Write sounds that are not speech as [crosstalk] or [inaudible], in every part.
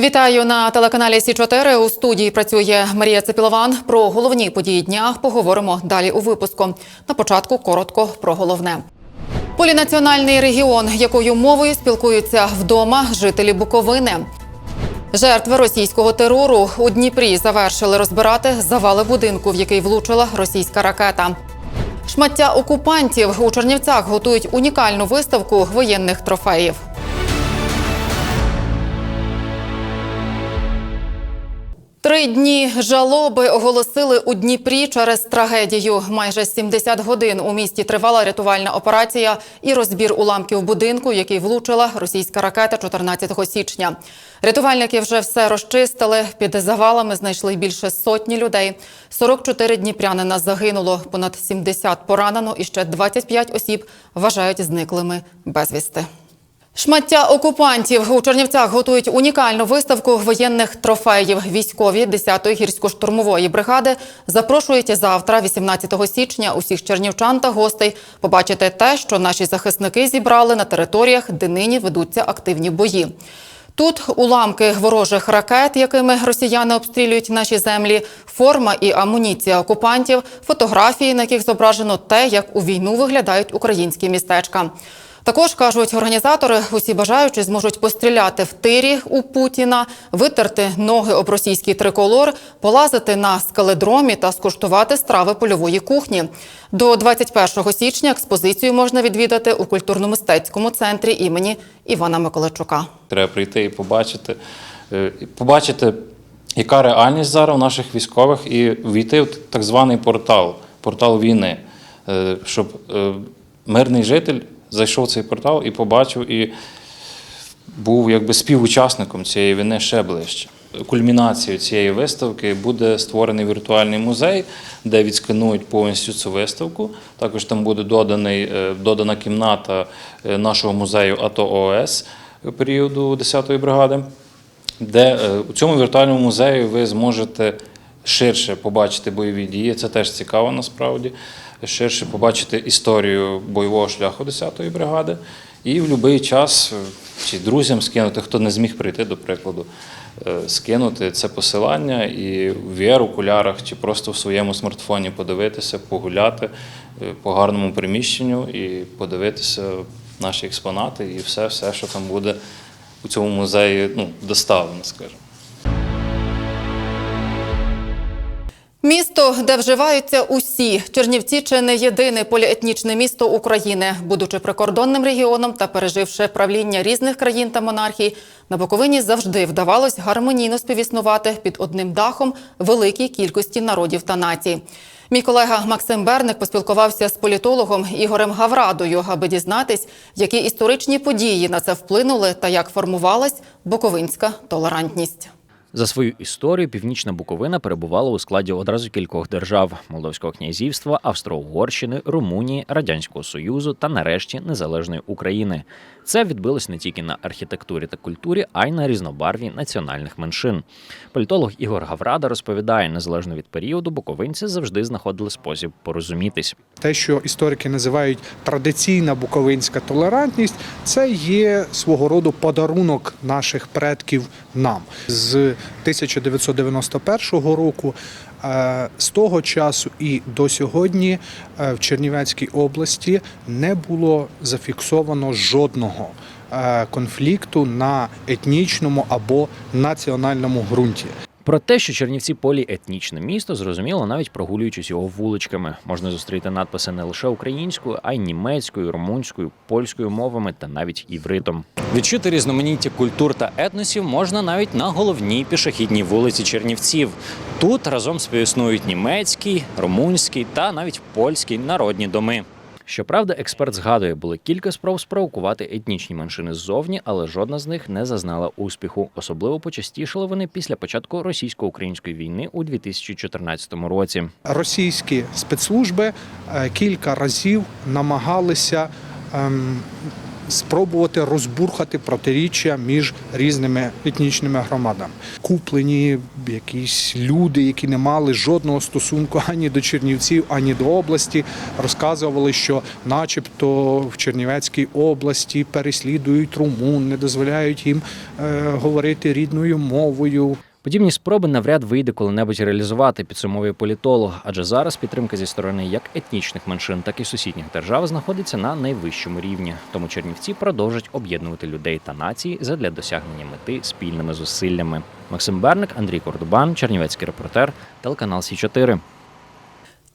Вітаю на телеканалі Сі 4 У студії працює Марія Цепілован. Про головні події дня поговоримо далі у випуску. На початку коротко про головне. Полінаціональний регіон, якою мовою спілкуються вдома жителі Буковини. Жертви російського терору у Дніпрі завершили розбирати завали будинку, в який влучила російська ракета. Шмаття окупантів у Чернівцях готують унікальну виставку воєнних трофеїв. Три дні жалоби оголосили у Дніпрі через трагедію. Майже 70 годин у місті тривала рятувальна операція і розбір уламків будинку, який влучила російська ракета 14 січня. Рятувальники вже все розчистили. Під завалами знайшли більше сотні людей. 44 дніпрянина загинуло, понад 70 поранено і ще 25 осіб вважають зниклими безвісти. Шмаття окупантів у Чернівцях готують унікальну виставку воєнних трофеїв. Військові 10-ї гірсько-штурмової бригади запрошують завтра, 18 січня, усіх чернівчан та гостей побачити те, що наші захисники зібрали на територіях, де нині ведуться активні бої. Тут уламки ворожих ракет, якими росіяни обстрілюють наші землі, форма і амуніція окупантів, фотографії, на яких зображено те, як у війну виглядають українські містечка. Також кажуть організатори, усі бажаючі зможуть постріляти в тирі у Путіна, витерти ноги об російський триколор, полазити на скаледромі та скуштувати страви польової кухні. До 21 січня експозицію можна відвідати у культурно-мистецькому центрі імені Івана Миколайчука. Треба прийти і побачити, е, побачити, яка реальність зараз у наших військових, і війти в так званий портал, портал війни, Е, щоб е, мирний житель зайшов в цей портал і побачив, і був якби співучасником цієї війни ще ближче. Кульмінацією цієї виставки буде створений віртуальний музей, де відсканують повністю цю виставку. Також там буде доданий, е, додана кімната е, нашого музею АТО ООС періоду 10-ї бригади, де е, у цьому віртуальному музеї ви зможете ширше побачити бойові дії. Це теж цікаво насправді. Ширше побачити історію бойового шляху 10-ї бригади. І в будь-який час е, чи друзям скинути, хто не зміг прийти, до прикладу, е, скинути це посилання і в VR-окулярах чи просто в своєму смартфоні подивитися, погуляти е, по гарному приміщенню і подивитися наші експонати і все, все, що там буде у цьому музеї ну, доставлено, скажімо. Місто, де вживаються усі. Чернівці чи не єдине поліетнічне місто України. Будучи прикордонним регіоном та переживши правління різних країн та монархій, на Буковині завжди вдавалось гармонійно співіснувати під одним дахом великій кількості народів та націй. Мій колега Максим Берник поспілкувався з політологом Ігорем Гаврадою, аби дізнатись, які історичні події на це вплинули та як формувалась буковинська толерантність. За свою історію Північна Буковина перебувала у складі одразу кількох держав: Молдовського князівства, Австро-Угорщини, Румунії, Радянського Союзу та нарешті незалежної України. Це відбилось не тільки на архітектурі та культурі, а й на різнобарві національних меншин. Політолог Ігор Гаврада розповідає, незалежно від періоду, буковинці завжди знаходили спосіб порозумітись. Те, що історики називають традиційна буковинська толерантність, це є свого роду подарунок наших предків нам з 1991 року. е, З того часу і до сьогодні е, в Чернівецькій області не було зафіксовано жодного е, конфлікту на етнічному або національному ґрунті. Про те, що Чернівці поліетнічне місто, зрозуміло навіть прогулюючись його вуличками. Можна зустріти надписи не лише українською, а й німецькою, румунською, польською мовами та навіть івритом. Відчути різноманіття культур та етносів можна навіть на головній пішохідній вулиці Чернівців. Тут разом співіснують німецький, румунський та навіть польський народні доми. Щоправда, експерт згадує, були кілька спроб спровокувати етнічні меншини ззовні, але жодна з них не зазнала успіху. Особливо почастішали вони після початку російсько-української війни у 2014 році. російські спецслужби е, кілька разів намагалися ем, спробувати розбурхати протиріччя між різними етнічними громадами. Куплені якісь люди, які не мали жодного стосунку ані до Чернівців, ані до області, розказували, що, начебто, в Чернівецькій області переслідують румун, не дозволяють їм е, говорити рідною мовою. Подібні спроби навряд вийде коли-небудь реалізувати, підсумовує політолог, адже зараз підтримка зі сторони як етнічних меншин, так і сусідніх держав знаходиться на найвищому рівні. Тому Чернівці продовжать об'єднувати людей та нації задля досягнення мети спільними зусиллями. Максим Берник, Андрій Кордубан, Чернівецький репортер, телеканал Сі 4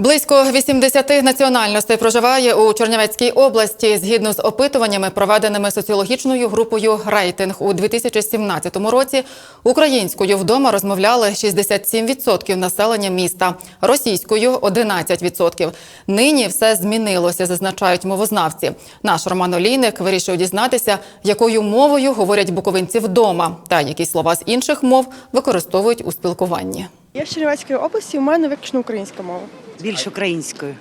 Близько 80 національностей проживає у Чернівецькій області. Згідно з опитуваннями, проведеними соціологічною групою рейтинг у 2017 році, українською вдома розмовляли 67% населення міста, російською 11%. Нині все змінилося, зазначають мовознавці. Наш Роман Олійник вирішив дізнатися, якою мовою говорять буковинці вдома, та які слова з інших мов використовують у спілкуванні. Я з Чернівецької області, у мене виключно українська мова. більш українською.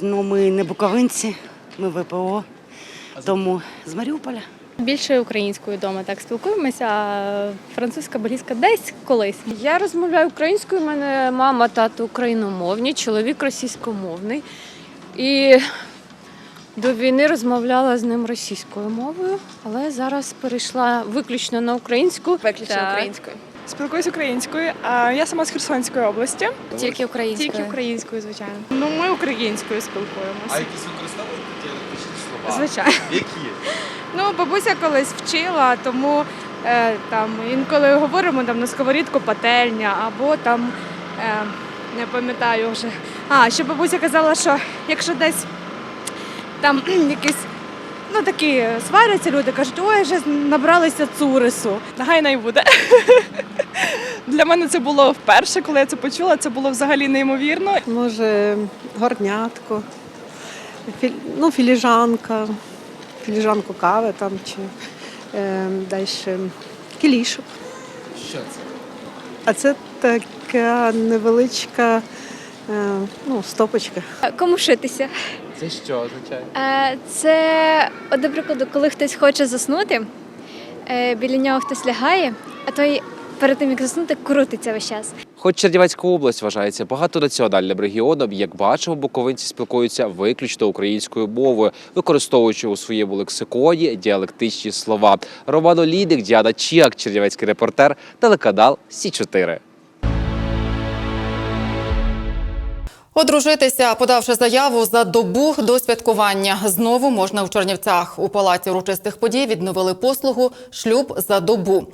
Ну, ми не буковинці, ми ВПО, тому з Маріуполя. Більше українською вдома так спілкуємося, а французька, бельгійська десь колись. Я розмовляю українською, у мене мама, тато україномовні, чоловік російськомовний. І до війни розмовляла з ним російською мовою, але зараз перейшла виключно на українську. Виключно Так. українською. Спілкуюсь українською, а я сама з Херсонської області. Тільки українською. Тільки українською, звичайно. Ну, ми українською спілкуємося. А якісь використовуєте діалектичні слова? Звичайно. Які? Ну, бабуся колись вчила, тому е, там інколи говоримо там на сковорідку пательня, або там е, не пам'ятаю вже. А, ще бабуся казала, що якщо десь там [clears throat] якісь ну такі сваряться люди, кажуть, ой, вже набралися цурису. Нехай не буде. [laughs] Для мене це було вперше, коли я це почула. Це було взагалі неймовірно. Може, горнятко, фі, ну, філіжанка, філіжанку кави там чи е, далі кілішок. Що це? А це така невеличка е, ну, стопочка. Кому шитися? Це що означає? Е, Це, от, до прикладу, коли хтось хоче заснути, е, біля нього хтось лягає, а той перед тим як заснути, крутиться весь час. Хоч Чернівецька область вважається багатонаціональним регіоном, як бачимо, буковинці спілкуються виключно українською мовою, використовуючи у своєму лексиконі діалектичні слова. Роман Олійник, Діана Чіак, Чернівецький репортер, телеканал Сі 4 Одружитися, подавши заяву за добу до святкування, знову можна в Чернівцях. У палаці урочистих подій відновили послугу шлюб за добу.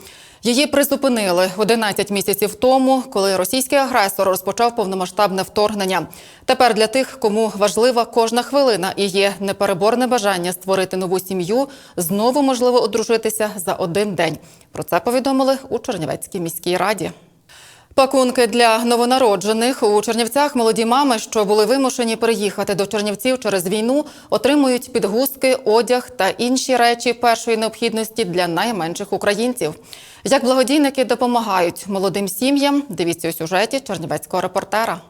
Її призупинили 11 місяців тому, коли російський агресор розпочав повномасштабне вторгнення. Тепер для тих, кому важлива кожна хвилина і є непереборне бажання створити нову сім'ю, знову можливо одружитися за один день. Про це повідомили у Чернівецькій міській раді. Пакунки для новонароджених у Чернівцях молоді мами, що були вимушені переїхати до Чернівців через війну, отримують підгузки, одяг та інші речі першої необхідності для найменших українців. Як благодійники допомагають молодим сім'ям, дивіться у сюжеті чернівецького репортера.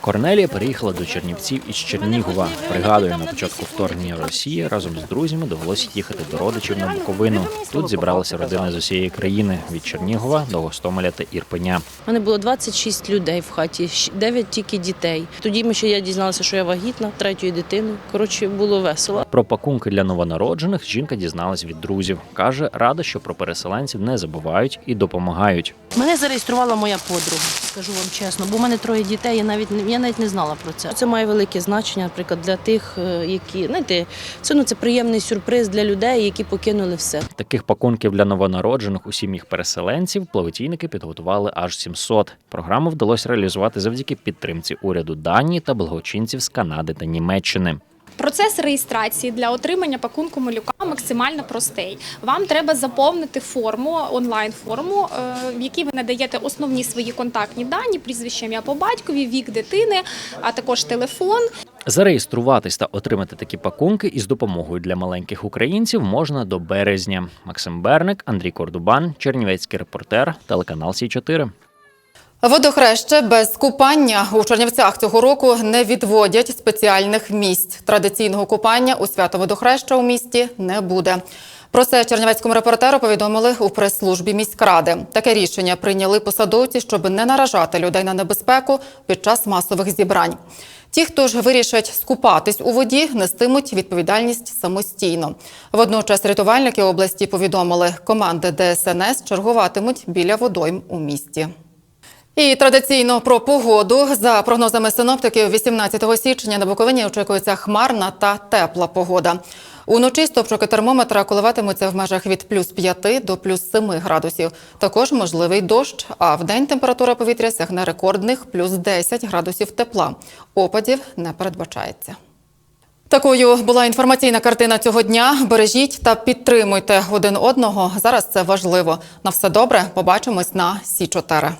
Корнелія переїхала до Чернівців із Чернігова. Пригадує, на початку вторгнення Росії разом з друзями довелося їхати до родичів на Буковину. Тут зібралися родини з усієї країни від Чернігова до Гостомеля та Ірпеня. У мене було 26 людей в хаті, 9 тільки дітей. Тоді ми ще я дізналася, що я вагітна третьою дитиною. Коротше, було весело. Про пакунки для новонароджених жінка дізналась від друзів. каже, рада, що про переселенців не забувають і допомагають. Мене зареєструвала моя подруга, скажу вам чесно, бо в мене троє дітей. Я навіть не- я навіть не знала про це. Це має велике значення, наприклад, для тих, е, які знаєте, це ну це приємний сюрприз для людей, які покинули все. Таких пакунків для новонароджених у сім'ях переселенців плавотійники підготували аж 700. Програму вдалося реалізувати завдяки підтримці уряду Данії та благочинців з Канади та Німеччини. Процес реєстрації для отримання пакунку малюка максимально простий. Вам треба заповнити форму, онлайн-форму, е, в якій ви надаєте основні свої контактні дані, прізвище ім'я по батькові, вік дитини, а також телефон. Зареєструватись та отримати такі пакунки із допомогою для маленьких українців можна до березня. Максим Берник, Андрій Кордубан, Чернівецький репортер, телеканал Сі 4 Водохреще без купання у Чернівцях цього року не відводять спеціальних місць. Традиційного купання у свято водохреща у місті не буде. Про це чернівецькому репортеру повідомили у прес-службі міськради. Таке рішення прийняли посадовці, щоб не наражати людей на небезпеку під час масових зібрань. Ті, хто ж вирішать скупатись у воді, нестимуть відповідальність самостійно. Водночас рятувальники області повідомили, команди ДСНС чергуватимуть біля водойм у місті. І традиційно про погоду. За прогнозами синоптиків, 18 січня на Буковині очікується хмарна та тепла погода. Уночі стопчики термометра коливатимуться в межах від плюс 5 до плюс 7 градусів. Також можливий дощ, а в день температура повітря сягне рекордних плюс 10 градусів тепла. Опадів не передбачається. Такою була інформаційна картина цього дня. Бережіть та підтримуйте один одного. Зараз це важливо. На все добре. Побачимось на Сі 4